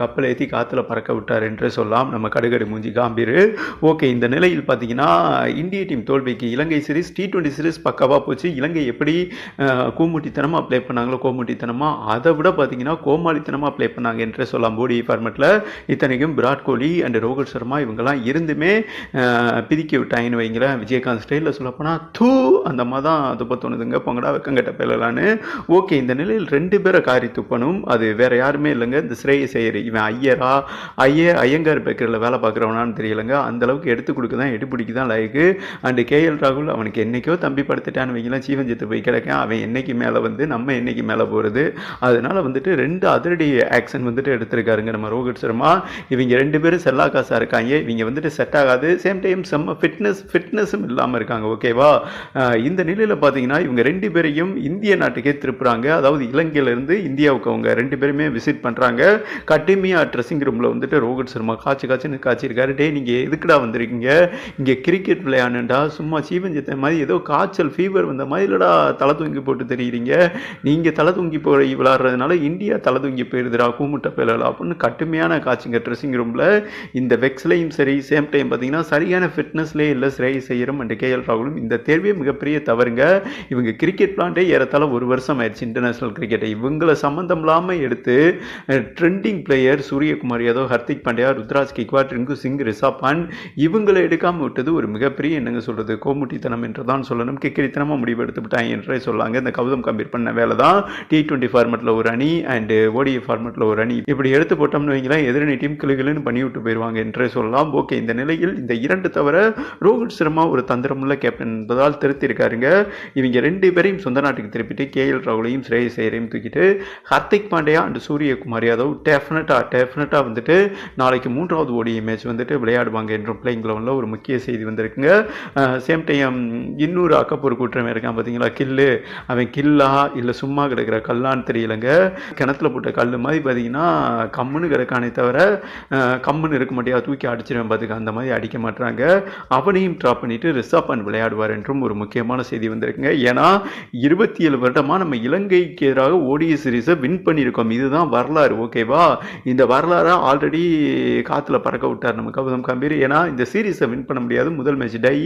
கப்பல் ஏற்றி காற்றுல பறக்க விட்டார் என்று சொல்லலாம் நம்ம கடுகடு மூஞ்சி காம்பீர். ஓகே இந்த நிலையில் பார்த்தீங்கன்னா இந்திய டீம் தோல்விக்கு Ilangai series T twenty series பக்காவாக போச்சு. இலங்கை எப்படி கூமுட்டித்தனமாக ப்ளே பண்ணாங்களோ கோமுட்டித்தனமாக அதை விட பார்த்தீங்கன்னா கோமாளித்தனமாக ப்ளே பண்ணாங்க என்றே சொல்லலாம் போடி ஃபார்மெட்டில் இத்தனைக்கும் விராட் கோலி அண்ட் ரோஹித் சர்மா இவங்கெல்லாம் இருந்துமே பிதிக்கி விட்டாங்கன்னு வைங்களேன். விஜயகாந்த் ஸ்டைலில் சொல்லப்போனால் தூ அந்த மாதிரி தான் துப்ப தோணுதுங்க. பொங்கடா வெக்கங்கட்ட பேலலான்னு ஓகே இந்த நிலையில் ரெண்டு பேரை காரி துப்பணும். அது வேறு யாருமே இல்லைங்க. இந்த ஸ்ரேயஸ் ஐயர் இவன் ஐயரா ஐயே ஐயங்கார் பேக்கரியில் வேலை பார்க்குறவனான்னு தெரியலங்க. அந்த அளவுக்கு எடுத்து கொடுக்க தான் எடுப்பிடிக்கு தான் லைக்கு. அண்டு கேஎல் ராகுல் அவனுக்கு என்னைக்கோ தம்பி படுத்துட்டான்னு வைக்கலாம் சீவஞ்சித்து போய் கிடக்கேன். அவன் என்னைக்கு மேலே வந்து நம்ம என்னைக்கு மேலே போகிறது அதனால வந்துட்டு ரெண்டு அதிரடி ஆக்ஷன் வந்துட்டு எடுத்திருக்காருங்க நம்ம ரோஹித் சர்மா. இவங்க ரெண்டு பேரும் செல்லா காசாக இருக்காங்க. இவங்க வந்துட்டு செட் ஆகாது. சேம் டைம் செம்ம ஃபிட்னஸ் ஃபிட்னஸும் இல்லாமல் இருக்காங்க. ஓகேவா இந்த நிலையில் பார்த்தீங்கன்னா இவங்க ரெண்டு பேரையும் இந்திய நாட்டுக்கே திருப்புறாங்க. அதாவது இலங்கையிலேருந்து இந்தியாவுக்கு அவங்க ரெண்டு பேருமே விசிட் பண்ணுறாங்க கடுமையாக ட்ரெஸ்ஸிங் ரூமில் வந்துட்டு ரோஹித் சர்மா காய்ச்சி காய்ச்சின்னு காய்ச்சிருக்காரு. டே நீங்கள் எதுக்குடா வந்திருக்கீங்க? இங்கே கிரிக்கெட் விளையாடுண்டா சும்மா சீவஞ்சித்த மாதிரி ஏதோ காய்ச்சல் ஃபீவர் வந்த மாதிரி இல்லைடா தலை தூங்கி போட்டு தெரியுறீங்க. நீங்கள் தலை தூங்கி போய் விளாட்றதுனால இந்தியா தலை தூங்கி போயிடுதுடா கூமுட்டை பேலல் அப்படின்னு கடுமையான காய்ச்சிங்க ட்ரெஸ்ஸிங் ரூமில் இந்த வெக்ஸ்லையும் சரி சேம் டைம் பார்த்தீங்கன்னா சரியான ஃபிட்னஸ்லேயே இல்லை ஸ்ரேய் செய்யறோம் அண்ட் கேஎல் ராகுலும். இந்த தேர்வே மிகப்பெரிய தவறுங்க. இவங்க கிரிக்கெட் பிளான்ட்டே ஏறத்தாழ ஒரு வருஷம் ஆயிடுச்சு இன்டர்நேஷனல் கிரிக்கெட்டை இவங்கள சம்மந்தம் இல்லாமல் எடுத்து ட்ரெண்டிங் பிளேயர் சூரியகுமார் யாதவ் ஹர்திக் பாண்டியா ருத்ராஜ் கிக்வாட் ரிங்கு சிங் ரிஷப் பாண்ட் இவங்களை எடுக்காமல் விட்டது ஒரு மிகப்பெரிய என்னங்க சொல்கிறது கோமுட்டித்தனம் என்று தான் சொல்லணும். கிக்கிரித்தனமாக முடிவு எடுத்துவிட்டாங்க என்றே சொல்லாங்க. இந்த கௌதம் கம்பீர் பண்ண வேலை தான் டி டுவெண்ட்டி ஃபார்மெட்டில் ஒரு அணி அண்டு ஓடிஐ ஃபார்மெட்டில் ஒரு அணி. இப்படி எடுத்து போட்டோம்னு வைங்களா எதிரணி டீம் கிளுகிளுன்னு பண்ணி விட்டு போயிடுவாங்க என்றே சொல்லலாம். ஓகே இந்த நிலையில் இந்த இரண்டு தவிர ரோஹித் சர்மா ஒரு தந்திரமுள்ள கேப்டன் என்பதால் திருத்திருக்காருங்க. இவங்க ரெண்டு பேரையும் சொந்த நாட்டுக்கு திருப்பிட்டு கேஎல் ராகுலையும் ஸ்ரேயஸ் ஐயரையும் தூக்கிட்டு ஹர்திக் பாண்டியா அண்ட் சூரியகுமார் யாதவ் டெஃபினட்டாக டெஃபினட்டாக வந்துட்டு நாளைக்கு மூன்றாவது ஓடிஐ மேட்ச் வந்துட்டு விளையாடுவாங்க என்றும் பிளேயிங் லெவனில் ஒரு முக்கிய செய்தி வந்திருக்குங்க. சேம் டைம் இன்னொரு அக்கப்பூர் கூட்டம் இருக்கான் பார்த்தீங்களா கில்லு. அவன் கில்லா இல்லை சும்மா கிடக்கிற கல்லான்னு தெரியலங்க. கிணத்துல போட்ட கல் மாதிரி பார்த்தீங்கன்னா கம்முன்னு கிடக்கானே தவிர கம்முன்னு இருக்க மாட்டியா? தூக்கி அடிச்சிருவேன் பார்த்துக்க அந்த மாதிரி அடிக்க மாட்டாங்க அவனையும் ட்ராப் பண்ணிட்டு ரிஷப் பண்ட் விளையாடுவார் என்றும் ஒரு முக்கியமான செய்தி வந்திருக்குங்க. ஏன்னா இருபத்தி ஏழு வருடமாக நம்ம இலங்கைக்கு எதிராக ஓடிய சீரீஸை வின் பண்ணியிருக்கோம். இதுதான் வரலாறு ஓகேவா இந்த வரலாறை ஆல்ரெடி காற்றுல பறக்க விட்டார் நம்ம கௌதம் கம்பீர். ஏன்னா இந்த சீரீஸை வின் பண்ண முடியாது. முதல் match tie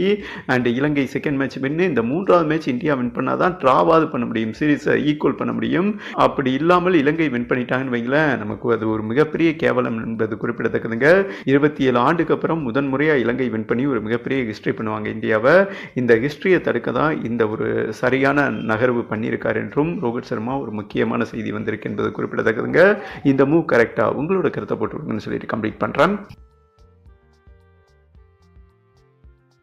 and Ilangai second match win இந்த மூன்றாவது மேட்ச் இந்தியா வின் பண்ணால் தான் ட்ராவாவது பண்ண முடியும். சீரீஸை ஈக்குவல் பண்ண முடியும். அப்படி இல்லாமல் இலங்கை வின் பண்ணிட்டாங்கன்னு வைங்களேன் நமக்கு அது ஒரு மிகப்பெரிய கேவலம் என்பது குறிப்பிடத்தக்கதுங்க. இருபத்தி ஏழு ஆண்டுக்கு அப்புறம் முதன் முறையாக இலங்கை வின் பண்ணி ஒரு மிகப்பெரிய ஹிஸ்ட்ரி பண்ணுவாங்க இந்தியாவை. இந்த ஹிஸ்ட்ரியை தடுக்க தான் இந்த ஒரு சரியான நகர்வு பண்ணியிருக்கார் என்றும் ரோஹித் சர்மா ஒரு முக்கியமான செய்தி வந்திருக்கு என்பது குறிப்பிடத்தக்கதுங்க. இந்த மூவ் கரெக்டாக உங்களோட கருத்தை போட்டுருங்கன்னு சொல்லிட்டு கம்ப்ளீட் பண்ணுறேன்